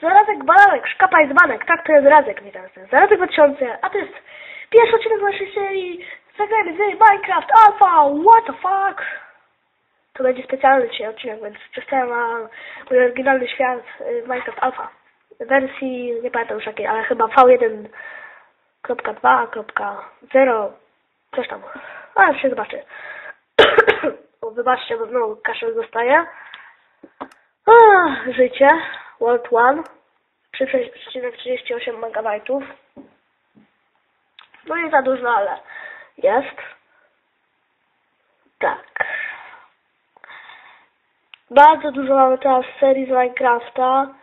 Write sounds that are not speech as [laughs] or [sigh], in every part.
Zarazek Bananek, Szkapa jest Banek, tak to jest Razek, witam was. Zarazek 2000, a to jest pierwszy odcinek naszej serii Zagrajmy z Minecraft Alpha, what the fuck? To będzie specjalny dzisiaj odcinek, więc przedstawiam wam mój oryginalny świat y, Minecraft Alpha. Wersji, nie pamiętam już jakiej, ale chyba V1.2.0, coś tam. Ale się zobaczy. [coughs] wybaczcie, bo znowu kaszel zostaje. Ah, życie. World One. 3,38 MB. No nie za dużo, ale jest. Tak. Bardzo dużo mamy teraz serii z Minecrafta.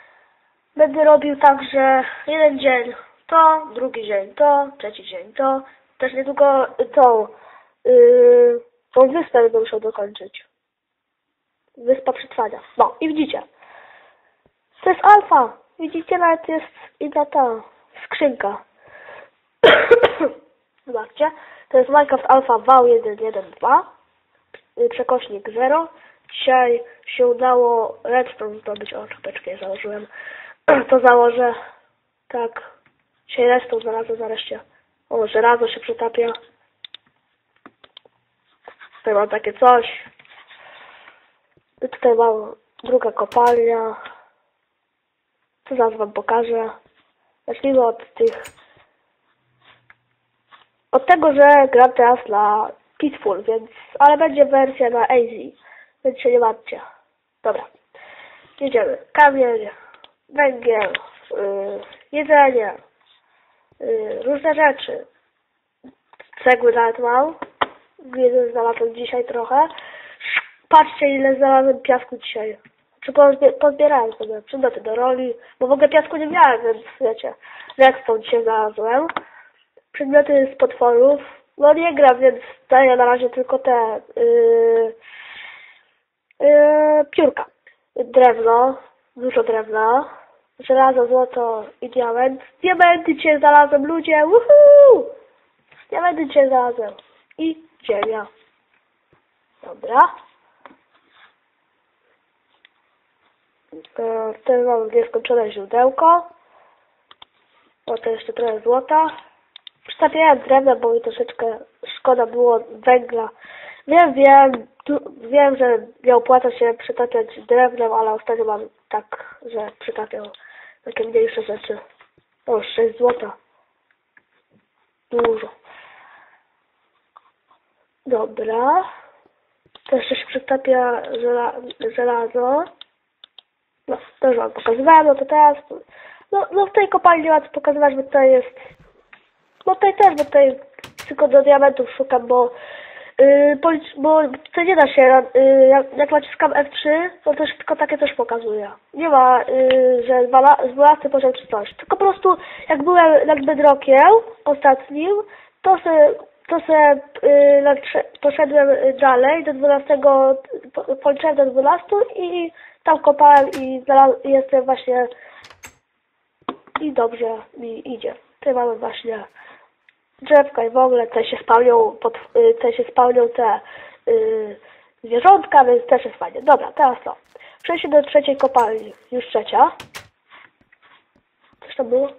Będę robił tak, że jeden dzień to, drugi dzień to, trzeci dzień to. Też niedługo tą, yy, tą wyspę będę musiał dokończyć. Wyspa przetrwania. No i widzicie. To jest alfa. Widzicie, nawet jest inna ta skrzynka. [coughs] Zobaczcie. To jest Minecraft Alpha V1.1.2 y, przekośnik 0. Dzisiaj się udało redstone zdobyć. O, czapeczkę je założyłem. [clears throat] To założę. Tak. Dzisiaj redstone znalazłem nareszcie. O, żelazo się przytapia. Tutaj mam takie coś. I tutaj mam druga kopalnia. To zaraz wam pokażę. Zacznijmy od tych... Od tego, że gram teraz na Peaceful, więc... Ale będzie wersja na Easy, więc się nie martwcie. Dobra. Jedziemy. Kamień, węgiel, yy, jedzenie, yy, różne rzeczy. Cegły nawet mam. Jeden znalazłem dzisiaj trochę. Patrzcie ile znalazłem piasku dzisiaj. Czy pozbie- pozbierałem sobie przedmioty do roli, bo w ogóle piasku nie miałem, więc wiecie, redstone dzisiaj znalazłem. Przedmioty z potworów. No nie gram, więc daję na razie tylko te yy, yy, piórka. Drewno, dużo drewna, żelazo, złoto i diament. Diamenty cię znalazłem, ludzie! Woohoo! Diamenty cię znalazłem. I ziemia. Dobra. E, Tutaj mam nieskończone źródełko. To jeszcze trochę złota. Przystawiałem drewno, bo mi troszeczkę szkoda było węgla. Wiem, wiem, tu, wiem, że nie opłaca się przytapiać drewnem, ale ostatnio mam tak, że przytapiam takie mniejsze rzeczy. O, 6 złota. Dużo. Dobra. To jeszcze się przytapia żela żelazo. No, to już wam pokazywałem, no to teraz... No, no w tej kopalni co pokazywać, bo tutaj jest... No tutaj też, bo tutaj tylko do diamentów szukam, bo... Yy, bo tutaj nie da się, yy, jak, jak naciskam F3, to też tylko takie coś pokazuje. Nie ma, yy, że 12 poziom czy coś. Tylko po prostu, jak byłem nad Bedrockiem ostatnim, to se, to se yy, poszedłem dalej do 12, po- policzyłem do 12 i tam kopałem i jestem właśnie i dobrze mi idzie. Tutaj mamy właśnie drzewka i w ogóle tutaj się spełnią, pod, y, tutaj się spełnią te y, zwierzątka, więc też jest fajnie. Dobra, teraz to. Przejdźmy do trzeciej kopalni. Już trzecia. Coś tam było?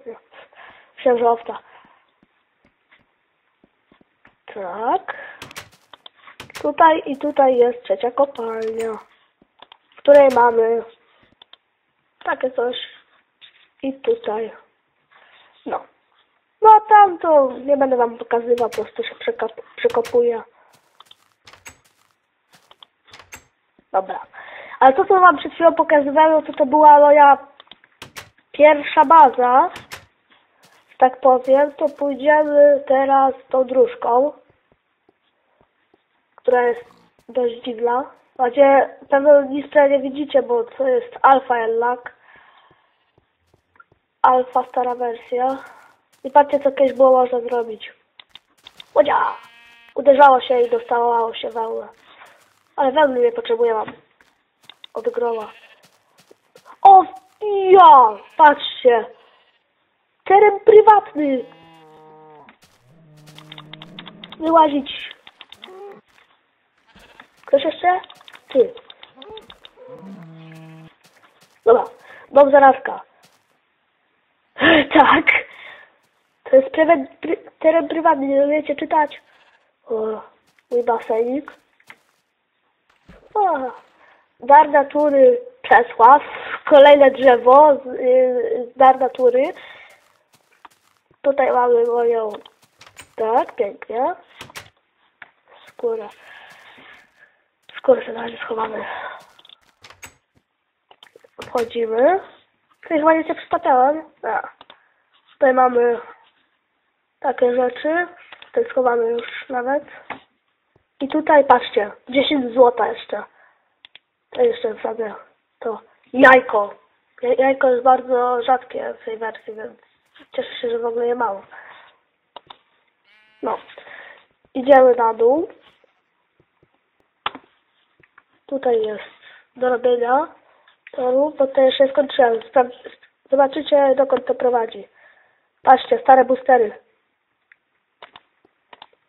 Myślałem, że. Tak. Tutaj i tutaj jest trzecia kopalnia, której mamy takie coś. I tutaj. No. No a tam to nie będę wam pokazywał, po prostu się przekop- przekopuję. Dobra. Ale to, co wam przed chwilą pokazywałem, to to była moja pierwsza baza, tak powiem, to pójdziemy teraz tą dróżką, która jest dość dziwna. Macie, nic tutaj nie widzicie, bo to jest alfa jednak. Alfa stara wersja. I patrzcie, co kiedyś było można zrobić. Łodzia! Uderzało się i dostawało się wełnę. Ale wełny nie potrzebuję mam. Od groła. O, ja! Patrzcie! Teren prywatny! Wyłazić. Ktoś jeszcze? Ty. Dobra. Dom zarazka. Tak. To jest pry, teren prywatny, nie umiecie czytać. O, mój basenik. O, dar natury Czesław. Kolejne drzewo z, y, z dar natury. Tutaj mamy moją... Tak, pięknie. Skórę. Skórę sobie na razie schowamy. Wchodzimy. Tutaj chyba nie się. A. Tutaj mamy takie rzeczy. Tutaj schowamy już nawet. I tutaj patrzcie, 10 złota jeszcze. To jeszcze wsadzę to jajko. Ja- Jajko jest bardzo rzadkie w tej wersji, więc cieszę się, że w ogóle je mało. No. Idziemy na dół. Tutaj jest do robienia toru, bo to jeszcze skończyłem. Zobaczycie, dokąd to prowadzi. Patrzcie, stare boostery.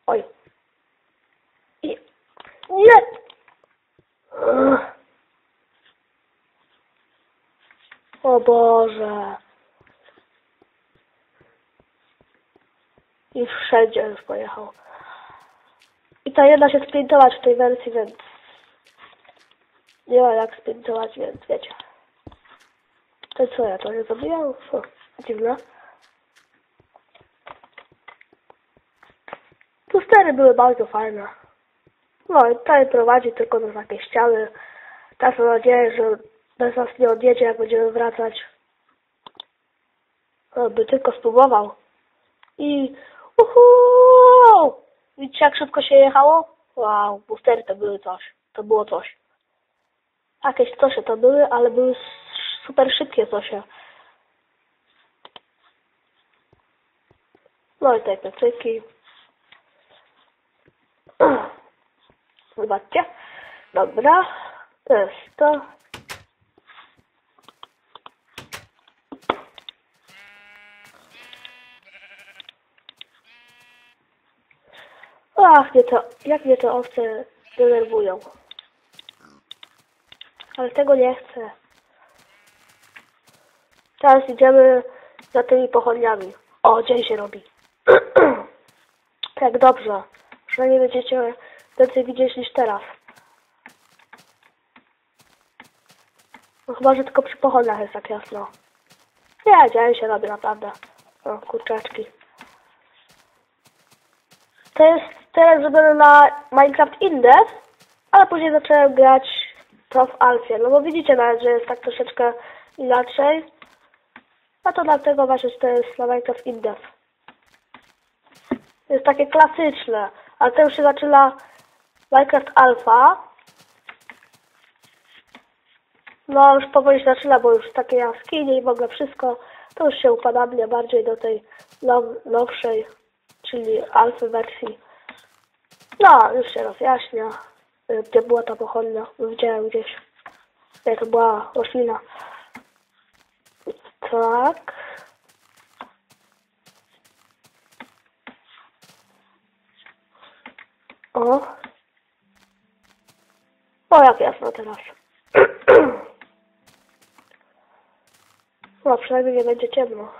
Oj. I... Nie! O Boże. I wszędzie już pojechał. I ta jedna się sprintować w tej wersji, więc nie ma jak więc wiecie. To co, ja to nie zrobiłem? O, dziwne. Pustery były bardzo fajne. No i tutaj prowadzi tylko do takiej ściany. Tak mam nadzieję, że bez nas nie odjedzie, jak będziemy wracać. No, by tylko spróbował. I uhu! Widzicie, jak szybko się jechało? Wow, boostery to były coś. To było coś. Jakieś cosie to były, ale były super szybkie cosie. No i te piecyki. [clears throat] Zobaczcie. Dobra. To jest to. Ach, nie to, jak mnie te owce denerwują. Ale tego nie chcę. Teraz idziemy za tymi pochodniami. O, dzień się robi. [clears throat] tak, dobrze. Przynajmniej będziecie więcej widzieć niż teraz. No chyba, że tylko przy pochodniach jest tak jasno. Nie, dzień się robi naprawdę. O, kurczaczki. To jest teraz zrobione na Minecraft Index, ale później zacząłem grać w Alfie. No bo widzicie nawet, że jest tak troszeczkę inaczej. A to dlatego właśnie, że to jest na Minecraft Index. Jest takie klasyczne, ale to już się zaczyna Minecraft Alpha. No już powoli się zaczyna, bo już takie jaskinie i w ogóle wszystko, to już się upadabnia bardziej do tej now, nowszej, czyli alfy wersji. No, już się rozjaśnia, gdzie była ta pochodnia, widziałem gdzieś, to była roślina. Tak. O. O, jak jasno teraz. No, przynajmniej nie będzie ciemno.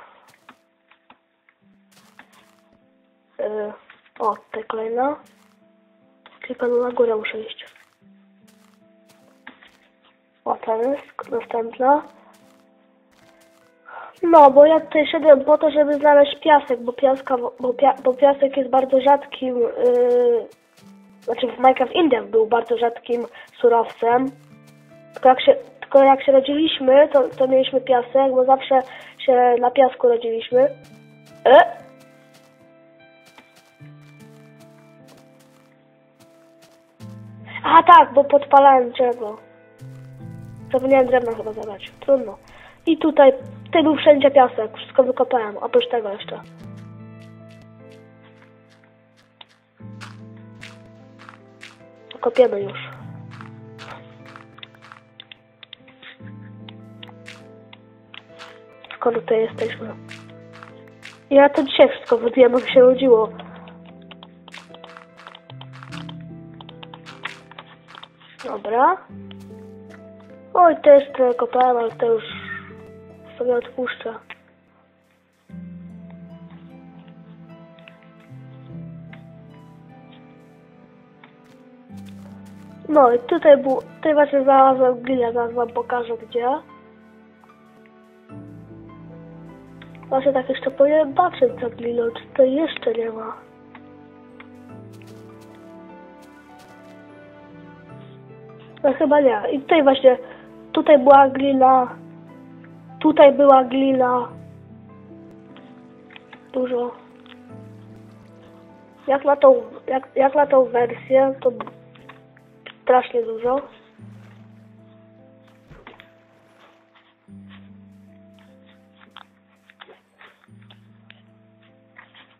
Yy, o, tutaj kolejna. Czyli panu na górę muszę iść. O, tam jest następna. No, bo ja tutaj szedłem po to, żeby znaleźć piasek, bo, piaska, bo, pia, bo piasek jest bardzo rzadkim, yy, znaczy w Minecraft India był bardzo rzadkim surowcem. Tylko jak się, tylko jak się rodziliśmy, to, to mieliśmy piasek, bo zawsze się na piasku rodziliśmy. E? A tak, bo podpalałem drzewo. Zapomniałem drewna chyba zabrać. Trudno. I tutaj, tutaj był wszędzie piasek. Wszystko wykopałem, oprócz tego jeszcze. Kopiemy już. Skoro tutaj jesteśmy. Ja to dzisiaj wszystko wybiłem, się rodziło. Dobra. Oj, też trochę kopałem, ale to już sobie odpuszczę. No i tutaj był, tutaj właśnie znalazłem grilla, zaraz wam pokażę gdzie. Właśnie tak jeszcze powiem, patrzeć za grillą, czy to jeszcze nie ma. No chyba nie. I tutaj właśnie, tutaj była glina, tutaj była glina. Dużo. Jak na tą, jak, jak na tą wersję, to strasznie dużo.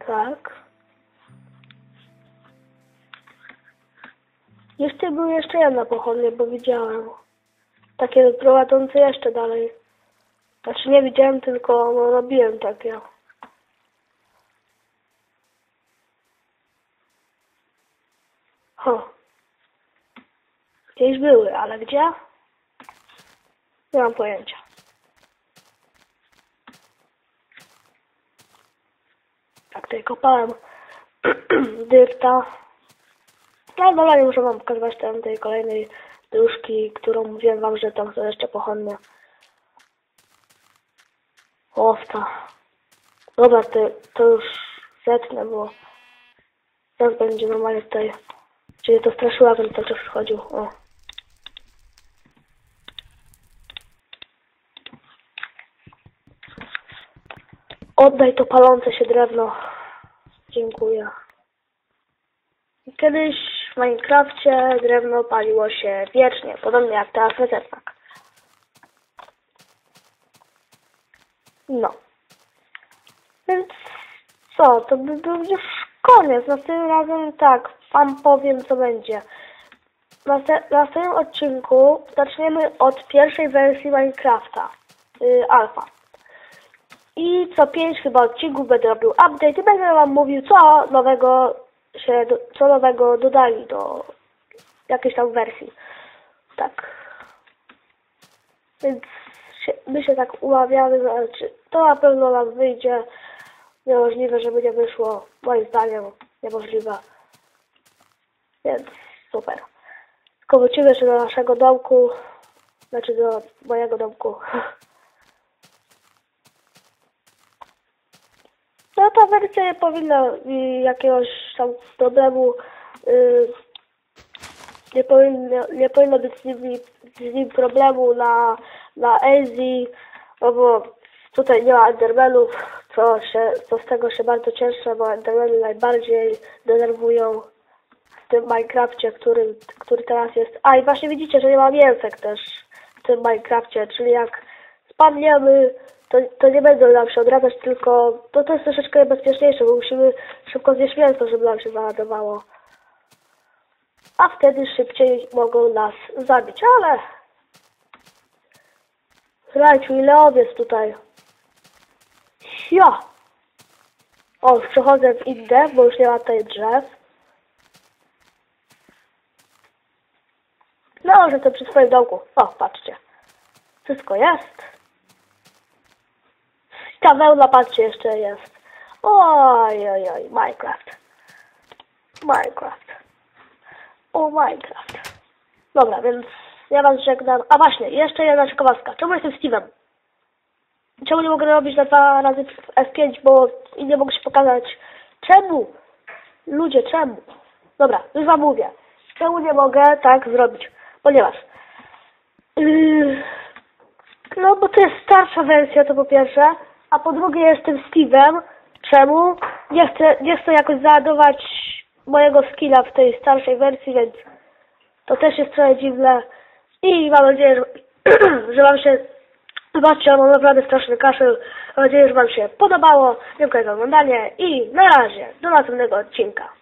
Tak. Jeszcze był jeszcze jedna pochodnia, bo widziałem. Takie prowadzące jeszcze dalej. Znaczy nie widziałem, tylko no, robiłem takie. Ho. Gdzieś były, ale gdzie? Nie mam pojęcia. Tak tutaj kopałem [clears throat] dyrta. No ale nie muszę wam pokazywać tam tej kolejnej dróżki, którą mówiłem wam, że tam są jeszcze pochodnie. Owca. Dobra, to, to już zetnę, bo teraz będzie normalnie tutaj. Czyli to straszyła, bym cały czas wchodził. O. Oddaj to palące się drewno. Dziękuję. Kiedyś w Minecrafcie drewno paliło się wiecznie, podobnie jak teraz w Etherpack. No. Więc co, to by był już koniec. Następnym razem tak, wam powiem co będzie. Następ- następnym odcinku zaczniemy od pierwszej wersji Minecrafta, yy, alfa. I co pięć chyba odcinków będę robił update i będę wam mówił co nowego się, do, co nowego dodali do jakiejś tam wersji. Tak. Więc się, my się tak umawiamy, znaczy to na pewno nam wyjdzie. Niemożliwe, żeby nie wyszło. Moim zdaniem niemożliwe. Więc super. Tylko wrócimy jeszcze do naszego domku. Znaczy do mojego domku. [laughs] No ta wersja nie powinna jakiegoś tam problemu yy, nie powinno, nie powinno być z nim, z nim problemu na, na Azji, no bo tutaj nie ma Endermanów, co, się, co z tego się bardzo cieszę, bo Endermany najbardziej denerwują w tym Minecrafcie, który, który teraz jest. A i właśnie widzicie, że nie ma mięsek też w tym Minecrafcie, czyli jak spadniemy, to, to nie będą nam się odradzać, tylko to, to jest troszeczkę bezpieczniejsze, bo musimy szybko zjeść mięso, żeby nam się załadowało. A wtedy szybciej mogą nas zabić, ale... Słuchajcie, ile owiec tutaj. Ja! O, przechodzę w inne, bo już nie ma tutaj drzew. No, że to przy swoim domku. O, patrzcie. Wszystko jest. Ta wełna, patrzcie, jeszcze jest. Oj, oj, oj, Minecraft. Minecraft. O, Minecraft. Dobra, więc ja was żegnam. A właśnie, jeszcze jedna ciekawostka. Czemu jestem Steve'em? Czemu nie mogę robić na dwa razy w F5, bo i nie mogę się pokazać? Czemu? Ludzie, czemu? Dobra, już wam mówię. Czemu nie mogę tak zrobić? Ponieważ... Yy, no, bo to jest starsza wersja, to po pierwsze. A po drugie jestem Steve'em. Czemu? Nie chcę, nie chcę jakoś załadować mojego skilla w tej starszej wersji, więc to też jest trochę dziwne. I mam nadzieję, że, [clears throat] że wam się... Zobaczcie, mam naprawdę straszny kaszel. Mam nadzieję, że wam się podobało. Dziękuję za oglądanie i na razie. Do następnego odcinka.